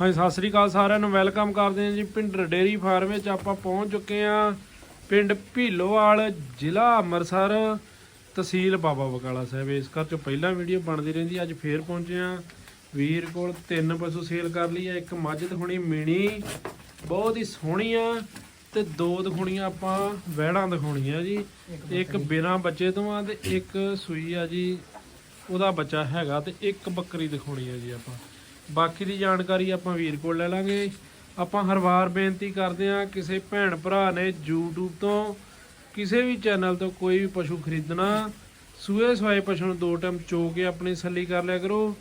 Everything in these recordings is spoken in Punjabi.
ਹਾਂਜੀ, ਸਤਿ ਸ੍ਰੀ ਅਕਾਲ ਸਾਰਿਆਂ ਨੂੰ। ਵੈਲਕਮ ਕਰਦੇ ਹਾਂ ਜੀ ਪਿੰਡ ਡੇਰੀ ਫਾਰਮ ਵਿੱਚ। ਆਪਾਂ ਪਹੁੰਚ ਚੁੱਕੇ ਹਾਂ ਪਿੰਡ ਭੀਲੋਵਾਲ, ਜ਼ਿਲ੍ਹਾ ਅੰਮ੍ਰਿਤਸਰ ਤਹਿਸੀਲ ਬਾਬਾ ਬਕਾਲਾ ਸਾਹਿਬ। ਇਸ ਘਰ ਚੋਂ ਪਹਿਲਾਂ ਵੀਡੀਓ ਬਣਦੀ ਰਹਿੰਦੀ, ਅੱਜ ਫੇਰ ਪਹੁੰਚੇ ਹਾਂ। ਵੀਰ ਕੋਲ ਤਿੰਨ ਪਸ਼ੂ ਸੇਲ ਕਰ ਲਈ ਆ ਇੱਕ ਮੱਝ ਦਿਖਾਉਣੀ, ਮਿਣੀ ਬਹੁਤ ਹੀ ਸੋਹਣੀ ਆ ਤੇ ਦੋ ਦਿਖਾਉਣੀਆਂ ਆਪਾਂ ਵਹਿੜਾਂ ਦਿਖਾਉਣੀਆਂ ਜੀ। ਇੱਕ ਬਿਨਾ ਬੱਚੇ ਤੋਂ ਆ ਤੇ ਇੱਕ ਸੂਈ ਆ ਜੀ। ਉਹਦਾ ਬੱਚਾ ਹੈਗਾ ਤੇ ਇੱਕ ਬੱਕਰੀ ਦਿਖਾਉਣੀ ਆ ਜੀ ਆਪਾਂ। ਬਾਕੀ ਦੀ ਜਾਣਕਾਰੀ ਆਪਾਂ ਵੀਰ ਕੋਲ ਲੈ ਲਾਂਗੇ। ਆਪਾਂ ਹਰ ਵਾਰ ਬੇਨਤੀ ਕਰਦੇ ਹਾਂ ਕਿਸੇ ਭੈਣ ਭਰਾ ਨੇ YouTube ਤੋਂ ਕਿਸੇ ਵੀ ਚੈਨਲ ਤੋਂ ਕੋਈ ਵੀ ਪਸ਼ੂ ਖਰੀਦਣਾ ਸੂਏ ਸਵਾਏ ਪਸ਼ੂ ਨੂੰ ਦੋ ਟਾਈਮ ਚੋ ਕੇ ਆਪਣੀ ਸੱਲੀ ਕਰ ਲਿਆ ਕਰੋ।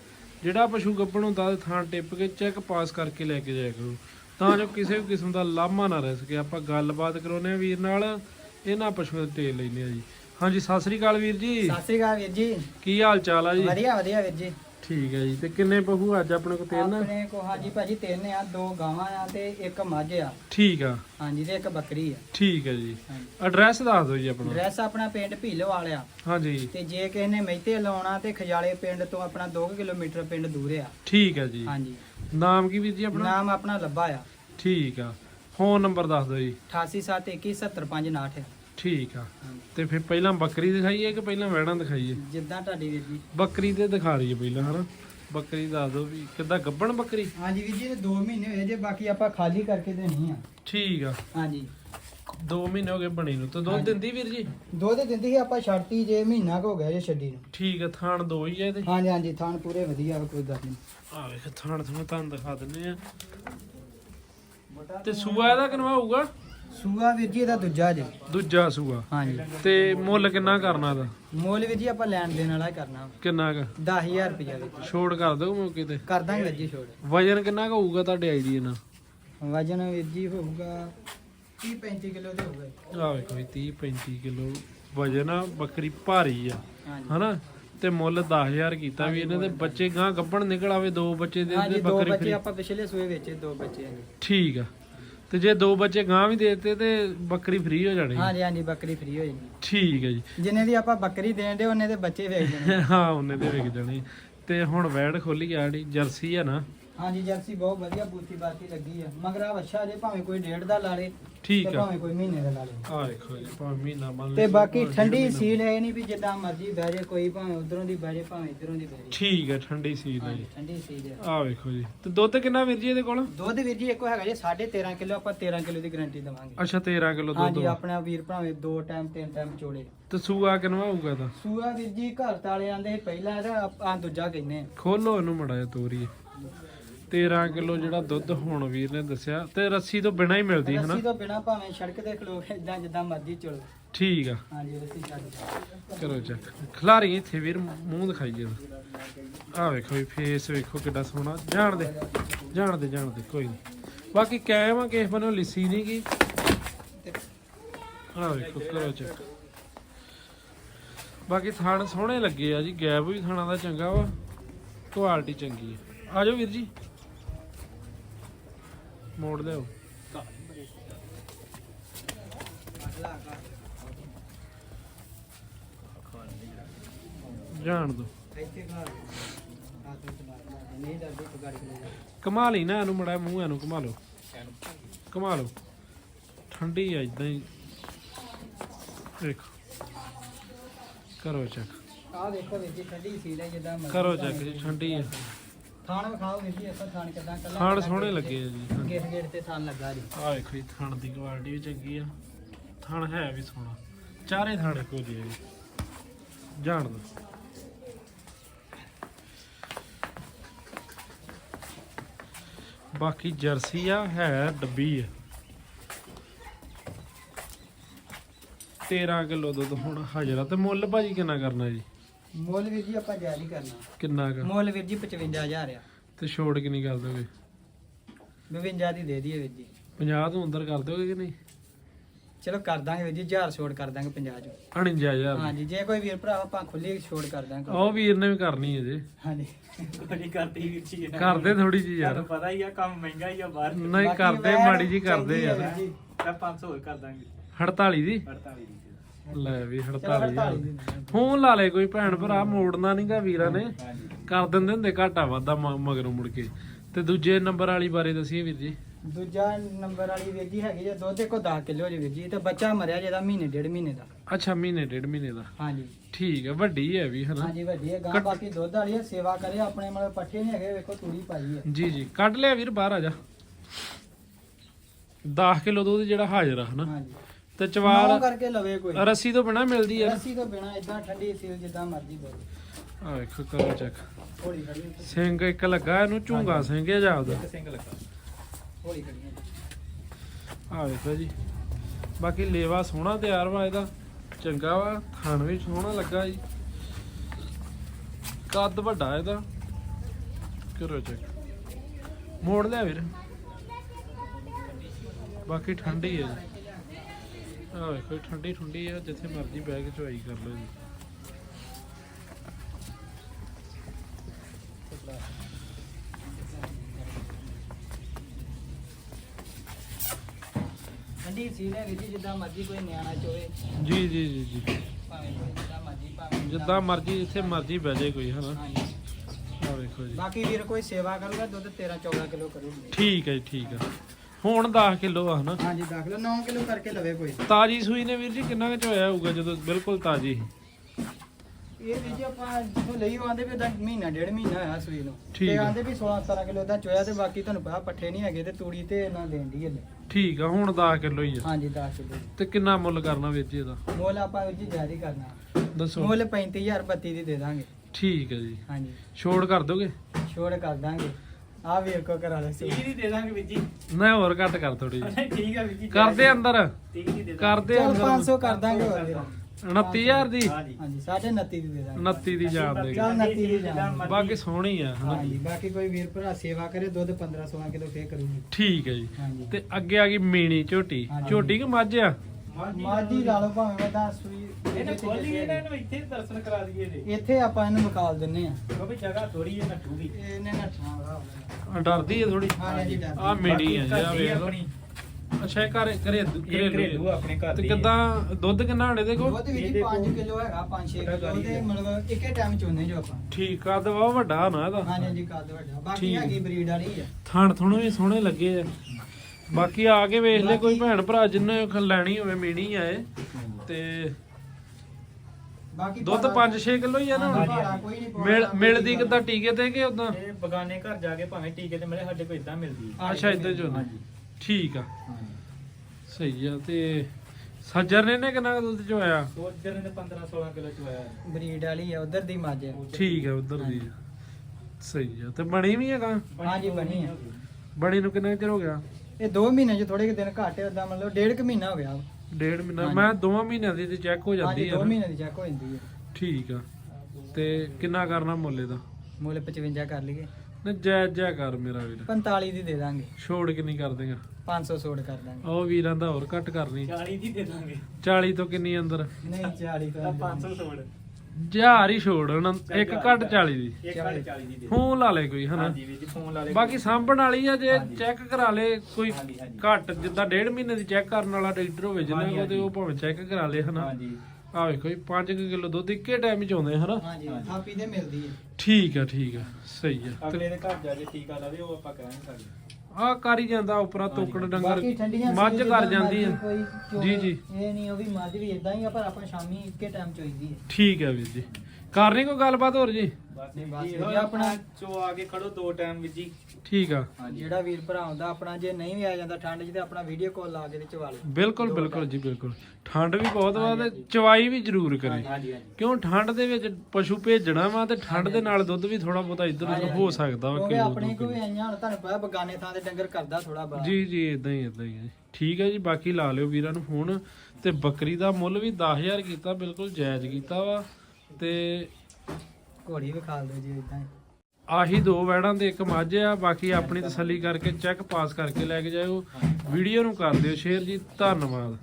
ਜਿਹੜਾ ਪਸ਼ੂ ਗੱਭਣ ਹੁੰਦਾ ਤੇ ਥਾਂ ਟਿੱਪ ਕੇ ਚੈੱਕ ਪਾਸ ਕਰਕੇ ਲੈ ਕੇ ਜਾਇਆ ਕਰੋ। ਤਾਂ ਜੋ ਕਿਸੇ ਵੀ ਕਿਸਮ ਦਾ ਲਾਮਾ ਨਾ ਰਹਿ ਸਕੇ। ਆਪਾਂ ਗੱਲਬਾਤ ਕਰਾਉਨੇ ਆ ਵੀਰ ਨਾਲ ਇਹਨਾਂ ਪਸ਼ੂਆਂ ਦੇ ਤੇਲ ਲੈਨੇ ਆ ਜੀ। ਹਾਂਜੀ ਸਤਿ ਸ੍ਰੀ ਅਕਾਲ ਵੀਰ ਜੀ। ਸਤਿ ਸ੍ਰੀ ਅਕਾਲ ਵੀਰ ਜੀ। ਕੀ ਹਾਲ ਚਾਲ ਆ ਜੀ? ਵਧੀਆ ਵਧੀਆ ਵੀਰ ਜੀ। ਠੀਕ ਹੈ ਜੀ। ਤੇ ਕਿੰਨੇ ਪਸ਼ੂ ਅੱਜ ਆਪਣੇ ਕੋਲ ਤਿੰਨ? ਆਪਣੇ ਕੋ ਹਾਂਜੀ ਭਾਜੀ ਤਿੰਨ ਆ ਦੋ ਗਾਵਾਂ ਆ ਤੇ ਇੱਕ ਮੱਝ ਆ। ਠੀਕ ਆ। ਹਾਂਜੀ ਤੇ ਇੱਕ ਬੱਕਰੀ ਆ। ਠੀਕ ਹੈ ਜੀ। ਹਾਂਜੀ। ਐਡਰੈਸ ਦੱਸ ਦਿਓ ਜੀ ਆਪਣਾ। ਐਡਰੈਸ ਆਪਣਾ ਪਿੰਡ ਭੀਲੋਵਾਲ ਆ ਹਾਂਜੀ। ਤੇ ਜੇ ਕਿਸੇ ਨੇ ਮਹਿਤੇ ਲਾਉਣਾ ਤੇ ਖਜਾਲੇ ਪਿੰਡ ਤੋਂ ਆਪਣਾ 2 ਕਿਲੋਮੀਟਰ ਪਿੰਡ ਦੂਰ ਆ। ਠੀਕ ਹੈ ਜੀ। ਹਾਂਜੀ। ਨਾਮ ਕੀ ਵੀਰ ਜੀ ਆਪਣਾ? ਨਾਮ ਆਪਣਾ ਲੱਭਾ ਆ। ਠੀਕ ਆ। ਫੋਨ ਨੰਬਰ ਦੱਸ ਦਿਓ ਜੀ। 8871170559 ਠੀਕ ਆ। ਤੇ ਫਿਰ ਪਹਿਲਾਂ ਬੱਕਰੀ ਦਿਖਾਈਏ ਕਿ ਪਹਿਲਾਂ ਵੈੜਾਂ ਦਿਖਾਈਏ? ਜਿੱਦਾਂ ਤੁਹਾਡੀ ਵੀਰ ਜੀ। ਬੱਕਰੀ ਤੇ ਦਿਖਾ ਲਈਏ ਪਹਿਲਾਂ ਹਨਾ? ਬੱਕਰੀ ਦੱਸ ਦਿਓ ਵੀ ਕਿੱਦਾਂ ਗੱਬਣ ਬੱਕਰੀ? ਹਾਂਜੀ ਵੀਰ ਜੀ 2 ਮਹੀਨੇ ਹੋਏ ਜੇ ਬਾਕੀ ਆਪਾਂ ਖਾਲੀ ਕਰਕੇ ਦੇਣੀ ਆ। ਠੀਕ ਆ। ਹਾਂਜੀ। 2 ਮਹੀਨੇ ਹੋ ਗਏ ਬਣੀ ਨੂੰ ਤੇ ਦੁੱਧ ਹਾਂਜੀ। ਦਿੰਦੀ ਵੀਰ ਜੀ? ਦੁੱਧ ਦਿੰਦੀ ਸੀ ਆਪਾਂ ਛੱਡਤੀ ਜੇ ਮਹੀਨਾ ਕੁ ਹੋ ਗਿਆ ਜੇ ਛੱਡੀ ਨੂੰ। ਠੀਕ ਆ ਥਾਣ ਦੋ ਹੀ ਆ ਇਹਦੇ? ਹਾਂਜੀ ਹਾਂਜੀ ਥਾਣ ਪੂਰੇ ਵਧੀਆ ਵਾ, ਕੋਈ ਗੱਲ ਨਹੀਂ ਆ ਵੇਖ ਥਾਣ ਤੁਹਾਨੂੰ ਤੁਹਾਨੂੰ ਦਿਖਾ ਦਿੰਨੇ ਆ। ਤੇ ਸੂਆ ਇਹਦਾ ਕਿੰਨਾ ਹੋਊਗਾ ਸੂਆ ਵੀਰ ਜੀ ਇਹਦਾ ਦੂਜਾ ਜੇ ਦੂਜਾ ਸੂਆ। ਹਾਂਜੀ। ਤੇ ਮੁੱਲ ਕਿੰਨਾ ਕਰਨਾ ਇਹਦਾ? ਮੁੱਲ ਵੀਰ ਜੀ ਆਪਾਂ ਲੈਣ ਦੇਣ ਵਾਲਾ ਹੀ ਕਰਨਾ। ਕਿੰਨਾ ਕ? 10000 ਰੁਪਇਆ ਵੀਰ ਜੀ। ਛੋੜ ਕਰ ਦਿਓ ਮੌਕੇ ਤੇ। ਕਰ ਦਾਂਗੇ ਵੀਰ ਜੀ ਛੋੜ ਵਜਨ ਕਿੰਨਾ ਕੁ ਹੋਊਗਾ ਤੁਹਾਡੇ ਆਈਡੀਆ ਨਾਲ? ਵਜਨ ਵੀਰ ਜੀ ਹੋਊਗਾ 30 35 ਕਿਲੋ ਤੇ ਹੋਊਗਾ ਆ ਵੇਖੋ 30 35 ਕਿਲੋ ਵਜਨ ਆ ਬੱਕਰੀ ਭਾਰੀ ਆ। ਹਾਂਜੀ। ਹਨਾ? ਤੇ ਮੁੱਲ 10000 ਕੀਤਾ ਵੀ ਇਹਨੇ ਤੇ ਬੱਚੇ ਗਾਂ ਗੱਭਣ ਨਿਕਲ ਆਵੇ ਦੋ ਬੱਚੇ ਦੇ ਹਾਂਜੀ ਦੇ ਦੋ ਬੱਕਰੀ ਬੱਚੇ ਫਰੀ ਆਪਾਂ ਪਿਛਲੇ ਸੂਏ ਵੇਚੇ ਦੋ ਬੱਚੇ ਹਾਂਜੀ ਠੀਕ ਆ। ਤੇ ਜੇ ਦੋ ਬੱਚੇ ਗਾਂ ਵੀ ਦੇ ਦਿੱਤੇ ਤੇ ਬੱਕਰੀ ਫ੍ਰੀ ਹੋ ਜਾਣੀ। ਹਾਂਜੀ ਹਾਂਜੀ ਬੱਕਰੀ ਫ੍ਰੀ ਹੋ ਜਾਣੀ। ਠੀਕ ਹੈ ਜੀ। ਜਿੰਨੇ ਦੀ ਆਪਾਂ ਬੱਕਰੀ ਦੇਣ ਦੇ ਉਹਨੇ ਦੇ ਬੱਚੇ ਵੇਚ ਦੇਣੇ ਹਾਂ ਉਹਨੇ ਤੇ ਵਿਕ ਜਾਣੀ। ਤੇ ਹੁਣ ਵੈੜ ਖੋਲੀ ਆ ਜਿਹੜੀ ਜਰਸੀ ਆ ਨਾ ਹਾਂਜੀ ਜਰਸੀ ਬਹੁਤ ਵਧੀਆ ਬੂਤੀ ਬਾਤੀ ਲੱਗੀ ਆ। ਮਗਰ ਆ ਅੱਛਾ ਜੇ ਭਾਵੇਂ ਕੋਈ ਡੇਢ ਦਾ ਲਾ ਲੇ ਠੀਕ ਤੇ ਆ। ਭਾਵੇਂ ਕੋਈ ਮਹੀਨੇ ਦਾ ਲਾ ਲੇ। ਆ ਵੇਖੋ ਜੀ ਭਾਵੇਂ ਮਹੀਨਾ ਮੰਨ ਤੇ ਲਓ ਬਾਕੀ ਭਾਵੇਂ ਠੰਡੀ ਡੇਢ ਮਹੀਨਾ। ਸੀਲ ਹੈ ਨਹੀਂ ਵੀ ਜਿੱਦਾਂ ਮਰਜ਼ੀ ਬਹਿ ਜੇ ਕੋਈ ਭਾਵੇਂ ਉਧਰੋਂ ਦੀ ਬਹਿ ਜੇ ਭਾਵੇਂ ਇਧਰੋਂ ਦੀ ਬਹਿ ਜੇ। ਠੀਕ ਹੈ ਠੰਡੀ ਸੀ ਜੀ ਹਾਂਜੀ ਠੰਡੀ ਸੀਲ ਹੈ ਆ ਵੇਖੋ ਜੀ। ਤੇ ਦੁੱਧ ਕਿੰਨਾ ਵੀਰ ਜੀ ਇਹਦੇ ਕੋਲ? ਦੁੱਧ ਵੀਰ ਜੀ ਇੱਕੋ ਹੈਗਾ ਜੀ 13.5 ਕਿਲੋ ਆਪਾਂ 13 ਕਿਲੋ ਦੀ ਗਾਰੰਟੀ ਦਵਾਂਗੇ। ਅੱਛਾ 13 ਕਿਲੋ ਦੁੱਧ ਹਾਂਜੀ ਵਾ। ਆਪਣਾ ਵੀਰ ਭਾਵੇਂ ਦੋ ਟਾਈਮ ਤਿੰਨ ਟਾਈਮ ਚੋਲੇ। ਤੇ ਸੂਆ ਕਿੰਨਾ ਹੋਊਗਾ ਤਾਂ ਸੂਆ ਵੀਰ ਜੀ ਘਰ ਤਾਲੇ ਆਂਦੇ ਸੀ ਪਹਿਲਾਂ ਇਹਦਾ ਆਪਾਂ ਦੂਜਾ ਕਹਿੰਦੇ ਆ। ਖੋਲੋ ਇਹਨੂੰ ਮੜਾ ਜਿਹਾ ਤੋਰੀਏ। 13 ਕਿਲੋ ਜਿਹੜਾ ਦੁੱਧ ਹੁਣ ਵੀਰ ਨੇ ਦੱਸਿਆ ਤੇ ਰੱਸੀ ਤੋਂ ਬਿਨਾ ਹੀ ਮਿਲਦੀ ਹੈ ਨਾ ਰੱਸੀ ਤੋਂ ਬਿਨਾ ਭਾਵੇਂ ਸੜਕ ਤੇ ਖਲੋ ਕੇ ਇਦਾਂ ਜਿੱਦਾਂ ਮਰਜ਼ੀ ਚੋਲ। ਠੀਕ ਆ। ਹਾਂਜੀ ਰੱਸੀ ਛੱਡ। ਕਰੋ ਚੈੱਕ ਖਿਲਾਰੀ ਇੱਥੇ ਵੀਰ ਮੂੰਹ ਦਿਖਾਈਏ। ਆ ਵੇਖੋ ਵੀ ਫੇਸ ਵੇਖੋ ਕਿੱਡਾ ਸੋਹਣਾ। ਜਾਣ ਦੇ ਜਾਣ ਦੇ ਜਾਣ ਦੇ ਕੋਈ ਨਹੀਂ ਬਾਕੀ ਕਾਇਮ ਆ ਕਿਸੇ ਬੰਨੋਂ ਲਿੱਸੀ ਨਹੀਂ ਗੀ। ਆ ਵੇਖੋ ਕਰੋ ਚੈੱਕ ਬਾਕੀ ਥਾਣ ਸੋਹਣੇ ਲੱਗੇ ਆ ਜੀ। ਗੈਪ ਵੀ ਥਾਣਾ ਦਾ ਚੰਗਾ ਵਾ। ਕੁਆਲਿਟੀ ਚੰਗੀ ਆ। ਆ ਜਾਓ ਵੀਰ ਜੀ। ਮੋੜ ਲਿਓ। ਜਾਣ ਦੋ। ਵਿੱਚ ਕਮਾ ਲਈ ਨਾ ਇਹਨੂੰ ਮੜਾ ਮੂੰਹ ਇਹਨੂੰ ਕਮਾ ਲਓ। ਕਮਾ ਲਓ। ਠੰਡੀ ਆ ਇਦਾਂ ਹੀ। ਦੇਖੋ। ਕਰੋ ਚੈੱਕ ਆਹ ਦੇਖੋ ਜੀ ਠੰਡੀ ਸੀਲ ਹੈ ਜਿੱਦਾਂ ਕਰੋ ਚੈੱਕ ਜੀ ਠੰਡੀ ਆ। ਥਾਣ ਵਿਖਾਓ ਜੀ ਆਪਾਂ ਥਾਣ ਕਿਦਾਂ ਕੱਲਾ ਖਾਣ ਸੋਹਣੇ ਲੱਗੇ ਆ ਜੀ। ਗੇਟ ਗੇਟ ਤੇ ਥਾਣ ਲੱਗਾ ਜੀ? ਆ ਵੇਖੋ ਜੀ ਥਣ ਦੀ ਕੁਆਲਿਟੀ ਵੀ ਚੰਗੀ ਆ। ਥਣ ਹੈ ਵੀ ਸੋਹਣਾ। ਚਾਰੇ ਥਣ ਇੱਕੋ ਜਿਹੇ ਆ ਜੀ। ਜਾਣ ਦੋ ਬਾਕੀ ਜਰਸੀ ਆ ਹੈ ਡੱਬੀ ਆ। 13 ਕਿਲੋ ਦੁੱਧ ਹੁਣ ਹਾਜ਼ਰ ਆ। ਤੇ ਮੁੱਲ ਭਾਜੀ ਕਿੰਨਾ ਕਰਨਾ ਜੀ? ਮੁੱਲ ਵੀਰ ਜੀ ਆਪਾਂ ਜਾਰੀ ਕਰਨਾ। ਕਿੰਨਾ ਕੁ? ਮੁੱਲ ਵੀਰ ਜੀ 55000 ਆ। ਤੇ ਛੋੜ ਕਿੰਨੀ ਕਰ ਦੋਗੇ? 52 ਦੀ ਦੇ ਦਈਏ ਵੀਰ ਜੀ। 50 ਤੋਂ ਅੰਦਰ ਕਰ ਦੋਗੇ ਕਿ ਨਹੀਂ? ਚਲੋ ਕਰ ਦਾਂਗੇ ਵੀਰ ਜੀ 1000 ਛੋੜ ਕਰ ਦਾਂਗੇ 50 ਚ। 49000 ਹਾਂਜੀ ਜੇ ਕੋਈ ਵੀਰ ਭਰਾ ਆਪਾਂ ਖੁੱਲੀ ਛੋੜ ਕਰ ਦਾਂਗੇ। ਉਹ ਵੀਰ ਨੇ ਵੀ ਕਰਨੀ ਹੈ ਜੇ। ਹਾਂਜੀ। ਕੋਈ ਕਰਦੀ ਵੀਰ ਜੀ। ਕਰਦੇ ਥੋੜੀ ਜੀ ਯਾਰ। ਤੁਹਾਨੂੰ ਪਤਾ ਹੀ ਆ ਕੰਮ ਮਹਿੰਗਾ ਹੀ ਆ ਬਾਹਰ। ਨਹੀਂ ਕਰਦੇ ਮਾੜੀ ਜੀ ਕਰਦੇ ਯਾਰ। ਤਾਂ 500 ਹੋਰ ਕਰ ਦਾਂਗੇ। 48 ਦੀ? 48 ਦੀ। ਲੈ ਵੀ ਚਲੋ 48 48 ਦੀ ਦੇ ਦਾਂਗੇ। ਫੋਨ ਲਾ ਲੈ ਕੋਈ ਭੈਣ ਭਰਾ ਮੋੜਨਾ ਨਹੀਂਗਾ ਵੀਰਾਂ ਨੇ। ਕਰ ਦਿੰਦੇ ਹੁੰਦੇ ਘਾਟਾ ਵਾਧਾ ਮਗਰੋਂ ਮੁੜ ਕੇ। ਤੇ ਦੂਜੇ ਨੰਬਰ ਵਾਲੀ ਬਾਰੇ ਦੱਸੀਏ ਵੀਰ ਜੀ। ਦੂਜਾ ਨੰਬਰ ਵਾਲੀ ਵੀਰ ਜੀ ਹੈਗੀ ਜੇ ਦੁੱਧ ਦੇਖੋ 10 ਕਿਲੋ ਜੀ ਵੀਰ ਜੀ। ਤੇ ਬੱਚਾ ਮਰਿਆ ਜਿਹਦਾ ਮਹੀਨੇ ਡੇਢ ਮਹੀਨੇ ਦਾ। ਅੱਛਾ ਮਹੀਨੇ ਡੇਢ ਮਹੀਨੇ ਦਾ। ਹਾਂਜੀ। ਠੀਕ ਹੈ ਵੱਡੀ ਹੈ ਵੀ ਹਨਾ? ਹਾਂਜੀ ਵੱਡੀ ਹੈ ਗਾਂ ਬਾਕੀ ਦੁੱਧ ਵਾਲੀ ਹੈ ਸੇਵਾ ਕਰੇ ਆਪਣੇ ਮਤਲਬ ਪੱਠੇ ਨਹੀਂ ਹੈਗੇ ਵੇਖੋ ਤੂੜੀ ਪਾਈ ਹੈ ਜੀ ਜੀ। ਕੱਢ ਲਿਆ ਵੀਰ ਬਾਹਰ ਆ ਜਾ। 10 ਕਿਲੋ ਦੁੱਧ ਜਿਹੜਾ ਹਾਜ਼ਰ ਆ ਹਨਾ? ਹਾਂਜੀ। ਤੇ ਨੌ ਚਵਾਰ ਕਰਕੇ ਲਵੇ ਕੋਈ। ਰੱਸੀ ਤੋਂ ਬਿਨਾ ਮਿਲਦੀ ਹੈ ਰੱਸੀ ਤੋਂ ਬਿਨਾ ਇਦਾਂ ਠੰਡੀ ਸੀਲ ਜਿੱਦਾਂ ਮਰਜ਼ੀ ਬੋਲ। ਆ ਵੇਖੋ ਕਰੋ ਚੈੱਕ ਹੌਲੀ ਖੜੀ ਸਿੰਘ ਇੱਕ ਲੱਗਾ ਇਹਨੂੰ ਝੂੰਗਾ ਸਿੰਘ ਹੈ ਜਾਪਦਾ ਇੱਕ ਸਿੰਘ ਲੱਗਾ। ਹੌਲੀ ਖੜੀ ਆ ਵੇਖੋ ਜੀ। ਬਾਕੀ ਲੇਵਾ ਸੋਹਣਾ ਤਿਆਰ ਵਾ ਇਹਦਾ। ਚੰਗਾ ਵਾ ਖਾਣ ਵੀ ਸੋਹਣਾ ਲੱਗਾ ਜੀ। ਕੱਦ ਵੱਡਾ ਇਹਦਾ। ਕਰੋ ਚੈੱਕ ਮੋੜ ਲਿਆ ਵੀਰ। ਬਾਕੀ ਠੰਡੀ ਹੈ ਜੀ। ਆ ਵੇਖੋ ਠੰਡੀ ਠੰਡੀ ਆ ਜਿੱਥੇ ਮਰਜ਼ੀ ਕੇ ਚੁਆਈ ਕਰ ਲਓ ਜੀ। ਠੰਡੀ ਸੀਲ ਹੈ ਵੀਰ ਜੀ ਜਿੱਦਾਂ ਮਰਜ਼ੀ ਕੋਈ ਨਿਆਣਾ ਚੋਏ ਜੀ ਜੀ ਜੀ ਜੀ। ਭਾਵੇਂ ਕੋਈ ਜਿੱਦਾਂ ਮਰਜ਼ੀ ਭਾਵੇਂ ਜਿੱਦਾਂ ਮਰਜ਼ੀ ਜਿੱਥੇ ਮਰਜ਼ੀ ਬਹਿ ਜਾਏ ਕੋਈ ਹਨਾ? ਹਾਂਜੀ। ਆ ਵੇਖੋ ਜੀ। ਬਾਕੀ ਵੀਰ ਕੋਈ ਸੇਵਾ ਕਰੂਗਾ ਦੁੱਧ 13 14 ਕਿਲੋ ਕਰੂਗੀ। ਠੀਕ ਹੈ ਜੀ ਠੀਕ ਹੈ। ਹੁਣ 10 ਕਿਲੋ ਆ ਹਨਾ। ਹਾਂਜੀ ਦਾਖਲ 9 ਕਿਲੋ ਕਰਕੇ ਲਵੇ ਕੋਈ। ਤਾਜੀ ਸੂਈ ਨੇ ਵੀਰ ਜੀ ਕਿੰਨਾ ਕੁ ਚੋਇਆ ਹੋਊਗਾ ਜਦੋਂ ਬਿਲਕੁਲ ਤਾਜੀ? ਇਹ ਵੀ ਜੀ ਆਪਾਂ ਜਦੋਂ ਲਈ ਉਹ ਆਂਦੇ ਵੀ ਉਹਦਾ ਮਹੀਨਾ ਡੇਢ ਮਹੀਨਾ ਹੋਇਆ ਸੂਈ ਨੂੰ। ਠੀਕ ਤੇ ਆ। ਆਂਦੇ ਵੀ 16 17 ਕਿਲੋ ਦਾ ਚੋਇਆ ਤੇ ਬਾਕੀ ਤੁਹਾਨੂੰ ਪਤਾ ਪੱਠੇ ਨਹੀਂ ਹੈਗੇ ਤੇ ਤੂੜੀ ਤੇ ਨਾ ਦੇਂਦੀ ਹਲੇ ਠੀਕ ਆ ਹੁਣ 10 ਕਿਲੋ ਹੀ ਆ। ਹਾਂਜੀ 10 ਕਿਲੋ ਤੇ ਕਿੰਨਾ ਮੁੱਲ ਕਰਨਾ ਵੀਰ ਜੀ ਇਹਦਾ? ਮੁੱਲ ਆਪਾਂ ਵੀਰ ਜੀ ਜਾਰੀ ਕਰਨਾ। ਦੱਸੋ। ਮੁੱਲ 35000 32 ਦੀ ਦੇ ਦਾਂਗੇ। ਠੀਕ ਹੈ ਜੀ। ਹਾਂਜੀ। ਛੋੜ ਕਰ ਦੋਗੇ? ਛੋੜ ਕਰ ਦਾਂਗੇ। ਆ ਵੀਰ ਕੋ ਕਰਾ ਲੈ ਸੀ 30 ਦੀ ਦੇ ਦਾਂਗੇ ਵੀਰ ਜੀ। ਨਾ ਹੋਰ ਘੱਟ ਕਰ ਥੋੜੀ ਨਹੀਂ ਠੀਕ ਆ ਵੀਰ ਜੀ ਕਰਦੇ ਅੰਦਰ। 30 ਦੀ ਦੇ ਦਾਂਗੇ। ਕਰਦੇ ਚਲ ਅੰਦਰ। 500 ਕਰ ਦਾਂਗੇ ਹੋਰ ਵੀਰ 29000 ਦੀ? ਹਾਂਜੀ ਹਾਂਜੀ 29 ਦੀ ਦੇ ਦਾਂਗੇ। 29 ਦੀ ਜਾਣ ਦੇ ਚੱਲ 29 ਦੀ ਜਾਣ ਦੇ। ਬਾਕੀ ਸੋਹਣੀ ਆ ਹਨਾ ਹਾਂਜੀ ਬਾਕੀ ਕੋਈ ਵੀਰ ਭਰਾ ਸੇਵਾ ਕਰੇ ਦੁੱਧ 15 16 ਕਿਲੋ ਫੇਰ ਕਰੂਗੀ। ਠੀਕ ਹੈ ਜੀ। ਹਾਂਜੀ ਤੇ ਅੱਗੇ ਆ ਗਈ ਮੀਣੀ ਝੋਟੀ। ਹਾਂਜੀ। ਝੋਟੀ ਕਿ ਮੱਝ ਆ? ਮਾਝੀ ਲਾ ਲਓ ਭਾਵੇਂ ਵਧਾ ਸੂਈ ਇਹਨੇ ਖੋਲੀ ਇਹਨਾਂ ਨੂੰ ਇੱਥੇ ਦਰਸ਼ਨ ਕਰਾ ਦਈਏ ਦੇ ਇੱਥੇ ਆਪਾਂ ਇਹਨੂੰ ਵਿਖਾਲ ਦਿੰਨੇ ਆ। ਕਿਉਂਕਿ ਜਗ੍ਹਾ ਥੋੜੀ ਹੈ ਨੱਠੂਗੀ ਇਹਨੇ ਨੱਠਣਾ ਹੋਣਾ। ਆ, ਡਰਦੀ ਹੈ ਥੋੜੀ ਹਾਂ ਜੀ ਡਰ ਆ ਮੀਣੀ ਆ ਜਿਹੜਾ ਵੇਖ ਲਓ। ਆਪਣੀ। ਅੱਛਾ ਇਹ ਘਰੇ ਘਰੇ ਇਹ ਘਰੇਲੂ ਆਪਣੇ ਘਰ ਤੇ ਦੀ। ਕਿੱਦਾਂ ਦੁੱਧ ਕਿੰਨਾ ਹਣੇ ਦੇ ਕੋਲ? ਦੁੱਧ ਵੀ ਜੀ ਦੇਖੋ। 5 ਕਿਲੋ ਹੈਗਾ 5-6 ਕਿਲੋ ਤੇ ਮਤਲਬ ਇੱਕੇ ਟਾਈਮ ਚ ਹੁੰਦੇ ਜੋ ਆਪਾਂ। ਠੀਕ ਕੱਦ ਵਾ ਵੱਡਾ ਨਾ ਇਹਦਾ। ਹਾਂਜੀ ਹਾਂਜੀ ਕੱਦ ਵੱਡਾ। ਬਾਕੀ ਠੀਕ। ਹੈਗੀ ਬਰੀਡ ਵਾਲੀ ਆ। ਥਣ ਥੁਣ ਵੀ ਸੋਹਣੇ ਲੱਗੇ ਆ। ਬਾਕੀ ਆ ਕੇ ਵੇਖ ਲੈ ਕੋਈ ਭੈਣ ਭਰਾ ਜਿੰਨੇ ਲੈਣੀ ਹੋਵੇ ਮੀਣੀ ਆ ਇਹ। ਤੇ ਬਾਕੀ ਦੁੱਧ 5-6 ਕਿਲੋ ਹੀ ਆ ਨਾ ਹਾਂਜੀ, ਹੁਣ? ਭਾੜਾ ਕੋਈ ਨਹੀਂ ਪਾਉਣਾ। ਮਿਲ ਮਿਲਦੀ ਕਿੱਦਾਂ ਟੀਕੇ ਤੇ ਕਿ ਉਦਾਂ ਇਹ ਬਗਾਨੇ ਘਰ ਜਾ ਕੇ ਭਾਵੇਂ ਟੀਕੇ ਤੇ ਮਿਲੇ ਸਾਡੇ ਕੋਲ ਇਦਾਂ ਮਿਲਦੀ ਹੈ। ਅੱਛਾ ਇਦਾਂ ਜੋ ਹਾਂਜੀ। ਠੀਕ ਆ। ਹਾਂਜੀ। ਸਹੀ ਆ ਤੇ ਸੱਜਰ ਨੇ ਨੇ ਕਿੰਨਾ ਕੁ ਦੁੱਧ ਚੋਇਆ? ਉਧਰ ਨੇ 15 16 ਕਿਲੋ ਚ ਆਇਆ ਬਰੀਡ ਵਾਲੀ ਆ ਉਧਰ ਦੀ ਮੱਝ ਆ। ਠੀਕ ਆ ਉਧਰ ਦੀ ਸਹੀ ਆ ਤੇ ਬਣੀ ਵੀ ਹੈਗਾ ਹਾਂਜੀ, ਬਣੀ ਆ। ਬਣੀ ਨੂੰ ਕਿੰਨਾ ਕੁ ਚਿਰ ਹੋ ਗਿਆ? ਇਹ 2 ਮਹੀਨੇ ਚ ਥੋੜੇ ਕਿ ਦਿਨ ਘੱਟ ਹੈ ਉਦਾਂ ਮਤਲਬ ਡੇਢ ਕੁ ਮਹੀਨਾ ਹੋ ਗਿਆ ਡੇਢ ਮਹੀਨਾ। ਮੈਂ ਦੋਵਾਂ ਮਹੀਨਿਆਂ ਦੀ ਤੇ ਚੈੱਕ ਹੋ ਜਾਂਦੀ ਆ 2 ਨਾ। ਮਹੀਨੇ ਦੀ ਚੈੱਕ ਹੋ ਜਾਂਦੀ ਹੈ ਠੀਕ ਆ। ਤੇ ਕਿੰਨਾ ਕਰਨਾ ਮੁੱਲੇ ਦਾ? ਮੁੱਲ 55 ਕਰ ਲਈਏ। ਨਾ ਜੈ ਜੈ ਕਰ ਮੇਰਾ ਵੀਰ। 45 ਦੀ ਦੇ ਦਾਂਗੇ। ਛੋੜ ਕਿੰਨੀ ਕਰ ਦੇਗਾ? 500 ਛੋੜ ਕਰ ਦਾਂਗੇ। ਉਹ ਵੀਰਾਂ ਦਾ ਹੋਰ ਘੱਟ ਕਰਨੀ। 40 ਦੀ ਦੇ ਦਾਂਗੇ। 40 ਤੋਂ ਕਿੰਨੀ ਅੰਦਰ? ਨਹੀਂ 40 ਤਾਂ ਤੋਂ 500 ਛੋੜ। ਹਜ਼ਾਰ ਹੀ ਛੋੜ ਹੁਣ ਇੱਕ ਘੱਟ 40 ਦੀ। ਇੱਕ ਘੱਟ 40 ਦੀ ਦੇ ਫੋਨ ਲਾ ਲੈ ਕੋਈ ਹਨਾ। ਹਾਂਜੀ ਵੀਰ ਜੀ ਫੋਨ ਲਾ ਲੈ ਬਾਕੀ ਸਾਂਭਣ ਵਾਲੀ ਆ ਜੇ ਹਾਂਜੀ। ਚੈੱਕ ਕਰਾ ਲੇ ਕੋਈ ਹਾਂਜੀ, ਹਾਂਜੀ। ਘੱਟ ਜਿੱਦਾਂ ਡੇਢ ਮਹੀਨੇ ਦੀ ਚੈੱਕ ਕਰਨ ਵਾਲਾ ਡਾਕਟਰ ਹੋਵੇ ਜਿਹਨਾਂ ਹਾਂਜੀ, ਕੋਲ ਤੇ ਉਹ ਹਾਂਜੀ। ਭਾਵੇਂ ਚੈੱਕ ਕਰਾ ਲੇ ਹਨਾ। ਹਾਂਜੀ। ਆ ਵੇਖੋ ਜੀ 5 ਕਿਲੋ ਦੁੱਧ ਇੱਕੇ ਟਾਈਮ ਵਿੱਚ ਆਉਂਦੇ ਹਨਾ। ਹਾਂਜੀ ਹਾਂਜੀ। ਥਾਪੀ ਤੇ ਮਿਲਦੀ ਹੈ। ਠੀਕ ਆ ਠੀਕ ਆ ਸਹੀ ਆ। ਅਗਲੇ ਦੇ ਘਰ ਜਾ ਕੇ ਟੀਕਾ ਲਾਵੇ ਉਹ ਆਪਾਂ ਕਹਿ ਨਹੀਂ ਸਕਦੇ ਆ ਕਰ ਹੀ ਜਾਂਦਾ ਉਪਰਾ। ਤੋਕੜ ਬਾਕੀ ਡੰਗਰ ਠੰਡੀਆਂ ਮੱਝ ਕਰ ਜਿੱਦਾਂ ਜਾਂਦੀ ਮਰਜ਼ੀ ਆ ਕੋਈ ਚੋਵੇ, ਜੀ, ਜੀ। ਇਹ ਨਹੀਂ ਉਹ ਵੀ ਮੱਝ ਵੀ ਇਦਾਂ ਹੀ ਆ ਪਰ ਆਪਾਂ ਸ਼ਾਮੀ ਇੱਕੇ ਟਾਈਮ ਚੋਈਦੀ ਹੈ ਠੀਕ ਹੈ ਵੀਰ ਜੀ। ਕਰਨੀ ਕੋਈ ਗੱਲਬਾਤ ਹੋਰ ਜੀ? ਬਸ ਨਹੀਂ, ਜੀ ਬਸ ਇਹੋ ਜੀ, ਆਪਣਾ- ਆਪਣਾ ਚੋ ਆ ਕੇ ਖੜੋ ਦੋ ਟਾਈਮ ਵਿੱਚ ਜੀ। ਠੀਕ ਆ। ਜਿਹੜਾ ਵੀਰ ਭਰਾ ਹੁੰਦਾ ਆਪਣਾ ਜੇ ਨਹੀਂ ਵੀ ਆ ਜਾਂਦਾ ਠੰਡ 'ਚ ਤੇ ਆਪਣਾ ਵੀਡੀਓ ਕਾਲ ਲਾ ਕੇ ਤੇ ਚਵਾ ਲਓ। ਬਿਲਕੁਲ ਬਿਲਕੁਲ ਜੀ ਬਿਲਕੁਲ। ਠੰਡ ਵੀ ਬਹੁਤ ਵਾ ਤੇ ਚਵਾਈ ਵੀ ਜ਼ਰੂਰ ਕਰੇ। ਹਾਂਜੀ ਹਾਂਜੀ ਕਿਉਂ ਠੰਡ ਦੇ ਵਿੱਚ ਪਸ਼ੂ ਭੇਜਣਾ ਵਾ ਤੇ ਠੰਡ ਦੇ ਨਾਲ ਦੁੱਧ ਵੀ ਥੋੜਾ ਬਹੁਤਾ ਇੱਧਰ ਉੱਧਰ ਹੋ ਸਕਦਾ ਵਾ ਕਿਉਂਕਿ ਕਿਲੋ ਆਪਣੇ ਕੋ ਵੀ। ਆਈਆਂ ਹੁਣ ਤੁਹਾਨੂੰ ਪਤਾ ਬਗਾਨੇ ਥਾਂ ਤੇ ਡੰਗਰ ਕਰਦਾ ਥੋੜਾ ਬੜਾ ਜੀ ਜੀ ਇਦਾਂ ਹੀ ਇਦਾਂ ਹੀ ਹੈ। ਠੀਕ ਹੈ ਜੀ ਬਾਕੀ ਲਾ ਲਿਓ ਵੀਰਾਂ ਨੂੰ ਫੋਨ ਤੇ ਬੱਕਰੀ ਦਾ ਮੁੱਲ ਵੀ 10000 ਕੀਤਾ ਬਿਲਕੁਲ ਜਾਇਜ਼ ਕੀਤਾ ਵਾ। ਤੇ ਘੋੜੀ ਵੀ ਖਾਲ ਦਿਓ ਜੀ ਇਦਾਂ ਆਹੀ ਦੋ ਵੈੜਾਂ ਦੇ ਇੱਕ ਮੱਝ ਆ ਬਾਕੀ ਆਪਣੀ ਤਸੱਲੀ ਕਰਕੇ ਚੈੱਕ ਪਾਸ ਕਰਕੇ ਲੈ ਕੇ ਜਾਇਓ। ਵੀਡੀਓ ਨੂੰ ਕਰ ਦਿਓ ਸ਼ੇਅਰ ਜੀ ਧੰਨਵਾਦ।